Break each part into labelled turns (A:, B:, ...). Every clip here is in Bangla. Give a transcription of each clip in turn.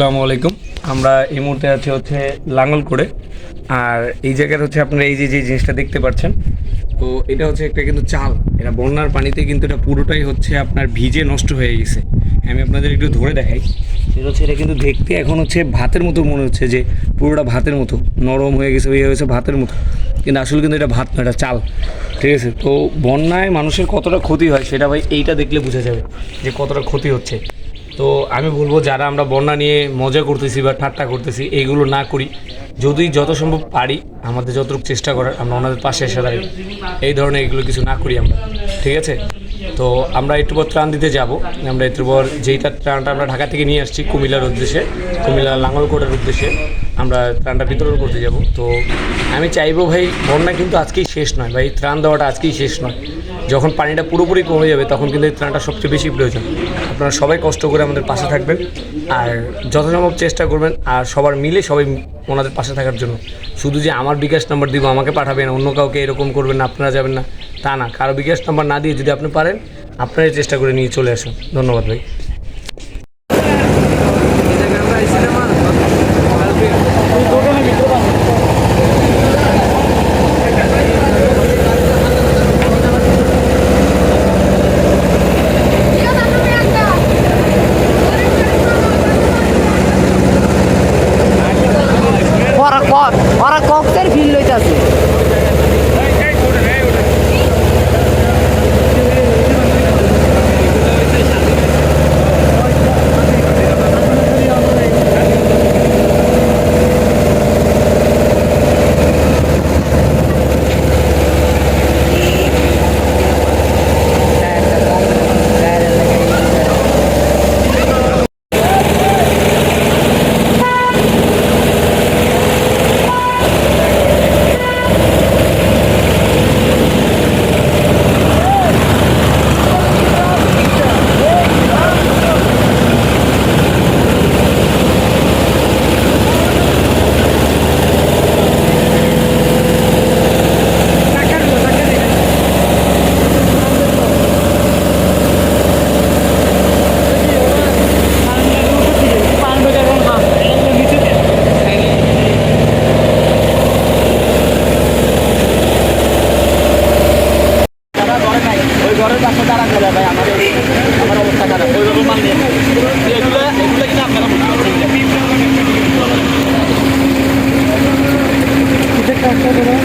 A: আসসালামু আলাইকুম। আমরা এই মুহূর্তে আছি হচ্ছে লাঙ্গল করে আর এই জায়গার হচ্ছে আপনারা এই যে যে জিনিসটা দেখতে পাচ্ছেন, তো এটা হচ্ছে একটা কিন্তু চাল। এটা বন্যার পানিতে কিন্তু এটা পুরোটাই হচ্ছে আপনার ভিজে নষ্ট হয়ে গেছে। আমি আপনাদের একটু ধরে দেখাই। সেটা হচ্ছে, এটা কিন্তু দেখতে এখন হচ্ছে ভাতের মতো মনে হচ্ছে যে পুরোটা ভাতের মতো। নরম হয়ে গেছে হয়ে গেছে ভাতের মতো। কিন্তু আসলে কিন্তু এটা ভাত না, এটা চাল। ঠিক আছে? তো বন্যায় মানুষের কতটা ক্ষতি হয় সেটা ভাই এইটা দেখলে বোঝা যাবে যে কতটা ক্ষতি হচ্ছে। তো আমি বলব যারা আমরা বন্যা নিয়ে মজা করতেছি বা ঠাট্টা করতেছি এইগুলো না করি। যদি যত সম্ভব পারি, আমাদের যতটুকু চেষ্টা করার, আমরা ওনাদের পাশে এসে দাঁড়াই। এই ধরনের এগুলো কিছু না করি আমরা। ঠিক আছে? তো আমরা একটু পর ত্রাণ দিতে যাব। আমরা একটু পর যেইটা ত্রাণটা আমরা ঢাকা থেকে নিয়ে আসছি কুমিল্লার উদ্দেশ্যে কুমিল্লা লাঙ্গলকোটের উদ্দেশ্যে, আমরা ত্রাণটা বিতরণ করতে যাব। তো আমি চাইব ভাই, বন্যা কিন্তু আজকেই শেষ নয়। ভাই, ত্রাণ দেওয়াটা আজকেই শেষ নয়। যখন পানিটা পুরোপুরি কমে যাবে, তখন কিন্তু এই ত্রাণটা সবচেয়ে বেশি প্রয়োজন। আপনারা সবাই কষ্ট করে আমাদের পাশে থাকবেন আর যথাসম্ভব চেষ্টা করবেন আর সবার মিলে সবাই ওনাদের পাশে থাকার জন্য। শুধু যে আমার বিকাশ নাম্বার দিব, আমাকে পাঠাবেন, অন্য কাউকে এরকম করবেন না, আপনারা যাবেন না, তা না। কারও বিকাশ নাম্বার না দিয়ে যদি আপনি পারেন, আপনারাই চেষ্টা করে নিয়ে চলে আসুন। ধন্যবাদ ভাই।
B: over there.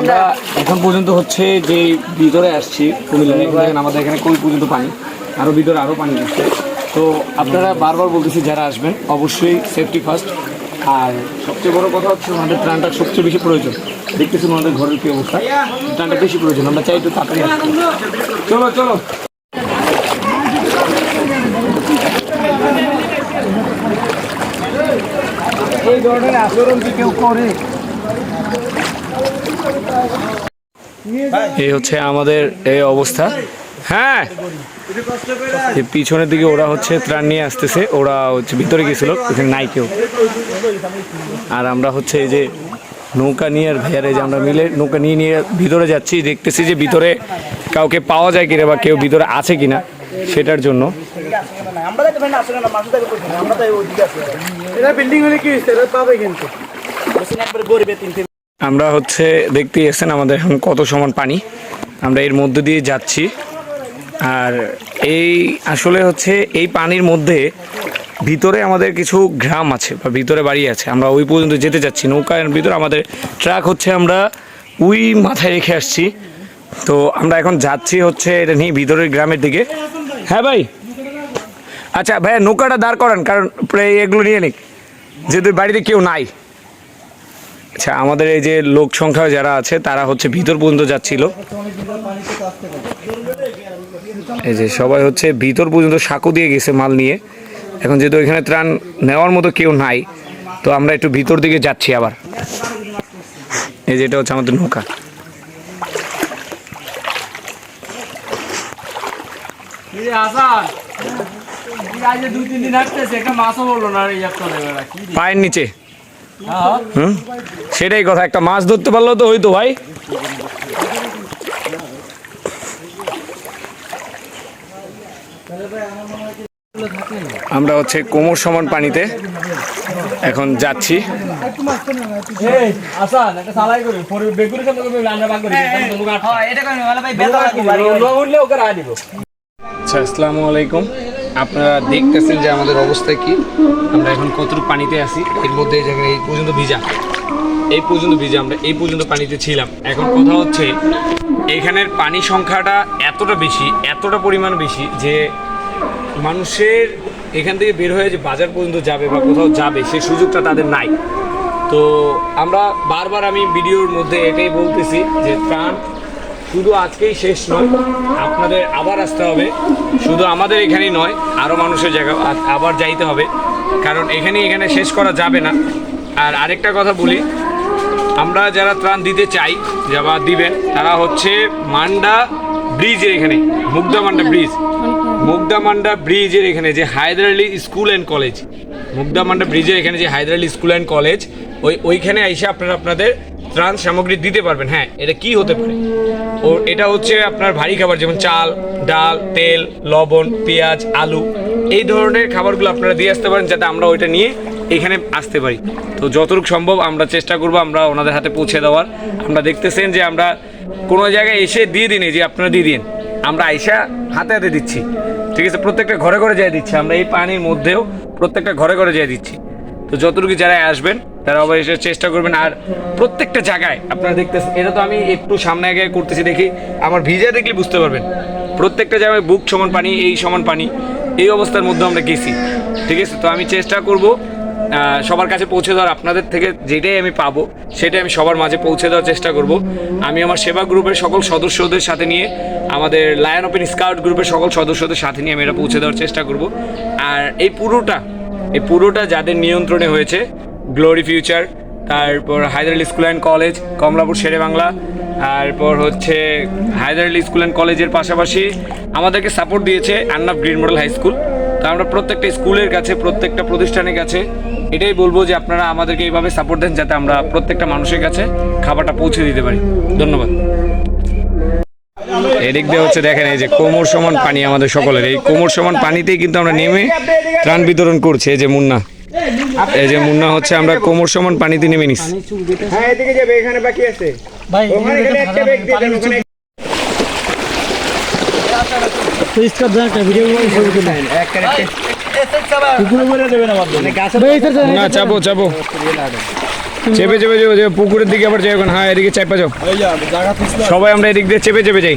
B: আমরা
A: এখন পর্যন্ত হচ্ছে যে ভিতরে আসছি কুমিল্লা দেখেন আমাদের এখানে কই পর্যন্ত পানি আরও ভিতরে আরও পানি দিচ্ছে তো আপনারা বারবার বলতেছি যারা আসবেন অবশ্যই সেফটি ফার্স্ট আর সবচেয়ে বড় কথা হচ্ছে আমাদের ত্রাণটা সবচেয়ে বেশি প্রয়োজন। দেখতেছি আমাদের ঘরের কি অবস্থা? ত্রাণটা বেশি প্রয়োজন আমরা চাই একটু তাড়াতাড়ি চলো চলো। এই ধরনের আচরণ কি কেউ করে। এই হচ্ছে আমাদের এই অবস্থা। হ্যাঁ পিছনের দিকে ওরা হচ্ছে ত্রাণ নিয়ে আসতেছে, ওরা হচ্ছে ভিতরে গেছিল ওখানে নাই কেউ। আর আমরা হচ্ছে এই যে নৌকা নিয়ে আর ভাইয়ারে যে আমরা মিলে নৌকা নিয়ে নিয়ে ভিতরে যাচ্ছি, দেখতেছি যে ভিতরে কাউকে পাওয়া যায় কিনা বা কেউ ভিতরে আছে কিনা। সেটার জন্য। আমরা হচ্ছে দেখতে এসেছেন আমাদের এখন কত সমান পানি। আমরা এর মধ্যে দিয়ে যাচ্ছি। আর এই আসলে হচ্ছে এই পানির মধ্যে ভিতরে আমাদের কিছু গ্রাম আছে বা ভিতরে বাড়ি আছে। আমরা ওই পর্যন্ত যেতে যাচ্ছি। নৌকার ভিতরে আমাদের ট্রাক হচ্ছে আমরা ওই মাথায় রেখে আসছি। তো আমরা এখন যাচ্ছি হচ্ছে এটা নিয়ে ভিতরের গ্রামের দিকে। হ্যাঁ ভাই। আচ্ছা ভাইয়া, নৌকাটা দাঁড় করান, কারণ এগুলো নিয়ে নিক, যেহেতু বাড়িতে কেউ নাই। আচ্ছা আমাদের এই যে লোক সংখ্যা যারা আছে, তারা হচ্ছে ভিতর পর্যন্ত যাচ্ছিল। এই যে সবাই হচ্ছে ভিতর পর্যন্ত সাঁকো দিয়ে গেছে মাল নিয়ে। এখন যেহেতু এখানে ত্রাণ নেওয়ার মতো কেউ নাই, তো আমরা একটু ভিতর দিকে যাচ্ছি আবার। এই যে এটা হচ্ছে আমাদের নৌকা
B: দুই তিন দিন আসতেছে একটা মাছও বলল না এই চলে বেড়া কি
A: পায়ের নিচে। হুম? সেটাই কথা একটা মাছ ধরতে পারলেও তো হইতো ভাই। আমরা হচ্ছে কোমর সমান পানিতে এখন যাচ্ছি। আচ্ছা আসসালামু আলাইকুম। আপনারা দেখতেছেন যে আমাদের অবস্থা কি? আমরা এখন কতটুকু পানিতে আছি? এর মধ্যে এই জায়গায় এই পর্যন্ত ভিজা। এই পর্যন্ত ভিজা, আমরা এই পর্যন্ত পানিতে ছিলাম। এখন কথা হচ্ছে, এখানের পানি সংখ্যাটা এতটা বেশি, এতটা পরিমাণ বেশি যে মানুষের এখান থেকে বের হয়ে যে বাজার পর্যন্ত যাবে বা কোথাও যাবে সেই সুযোগটা তাদের নাই। তো আমরা বারবার আমি ভিডিওর মধ্যে এটাই বলতেছি যে ত্রাণ শুধু আজকেই শেষ নয়, আপনাদের আবার আসতে হবে। শুধু আমাদের এখানেই নয় আরও মানুষের জায়গা আবার যাইতে হবে। কারণ এখানে এখানে শেষ করা যাবে না। আর আরেকটা কথা বলি, আমরা যারা ত্রাণ দিতে চাই, যারা দিবেন, তারা হচ্ছে মান্ডা ব্রিজের এখানে, মুগদা মান্ডা ব্রিজ। মুগদা মান্ডা ব্রিজের এখানে, যে Haider Ali school and college. Mugda Manda ব্রিজের এখানে যে Haider Ali school and college, ওই ওইখানে এসে আপনারা আপনাদের ত্রাণ সামগ্রী দিতে পারবেন হ্যাঁ এটা কি হতে পারে? ও, এটা হচ্ছে আপনার ভারী খাবার, যেমন চাল, ডাল, তেল, লবণ, পেঁয়াজ, আলু, এই ধরনের খাবারগুলো আপনারা দিয়ে আসতে পারেন, যাতে আমরা ওইটা নিয়ে এখানে আসতে পারি। তো যতটুকু সম্ভব আমরা চেষ্টা করব, আমরা ওনাদের হাতে পৌঁছে দেওয়ার। আমরা দেখতেছেন যে আমরা কোনো জায়গায় এসে দিয়ে দিন যে আপনারা দিয়ে দিন আমরা আইসা হাতে হাতে দিচ্ছি। ঠিক আছে, প্রত্যেকটা ঘরে ঘরে যেয়ে দিচ্ছি, আমরা এই পানির মধ্যেও প্রত্যেকটা ঘরে ঘরে যেয়ে দিচ্ছি। তো যতটুকু যারা আসবেন তারা অবশ্যই চেষ্টা করবেন। আর প্রত্যেকটা জায়গায় আপনারা দেখতেছেন, এটা তো আমি একটু সামনে আগে করতেছি দেখি, আমার ভিজা দেখলে বুঝতে পারবেন। প্রত্যেকটা জায়গায় বুক সমান পানি, এই সমান পানি, এই অবস্থার মধ্যে আমরা গেছি। ঠিক আছে? তো আমি চেষ্টা করব সবার কাছে পৌঁছে দেওয়ার, আপনাদের থেকে যেটাই আমি পাবো, সেটাই আমি সবার মাঝে পৌঁছে দেওয়ার চেষ্টা করব। আমি আমার সেবা গ্রুপের সকল সদস্যদের সাথে নিয়ে, আমাদের লায়ন ওপেন স্কাউট গ্রুপের সকল সদস্যদের সাথে নিয়ে আমি এটা পৌঁছে দেওয়ার চেষ্টা করব। আর এই পুরোটা এই পুরোটা যাদের নিয়ন্ত্রণে হয়েছে গ্লোরি ফিউচার তারপর Haider Ali school and college Kamalapur Shere Bangla, তারপর হচ্ছে হায়দার আলী স্কুল অ্যান্ড কলেজের পাশাপাশি আমাদেরকে সাপোর্ট দিয়েছে Annaf green model high school তো আমরা প্রত্যেকটা স্কুলের কাছে, প্রত্যেকটা প্রতিষ্ঠানের কাছে এটাই বলব যে আপনারা আমাদেরকে এইভাবে সাপোর্ট দেন যাতে আমরা প্রত্যেকটা মানুষের কাছে খাবারটা পৌঁছে দিতে পারি। ধন্যবাদ। এদিক দিয়ে হচ্ছে দেখেন এই যে কোমর সমান পানি আমাদের সকলের। এই কোমর সমান পানিতেই কিন্তু আমরা নেমে ত্রাণ বিতরণ করছি, এই যে মুন্না। এই যে মুন্না হচ্ছে আমরা কোমর সমান পানিতে নেমে নিচ্ছি
C: হ্যাঁ এদিকে যাবে এখানে বাকি আছে।
B: ভাই
C: ওখানে গেলে একটা ব্যাগ দিয়ে দেন ওখানে
B: ভিডিও করে
C: এক পুকুরে দেবেন আমার
D: না চাপো চাপো। চেপে চেপে চেপে চেপে পুকুরের দিকে আবার যাই হ্যাঁ এদিকে চাপা যাও।
C: এই যা, জায়গা পিছলা।
D: সবাই আমরা এদিক দিয়ে চেপে চেপে যাই।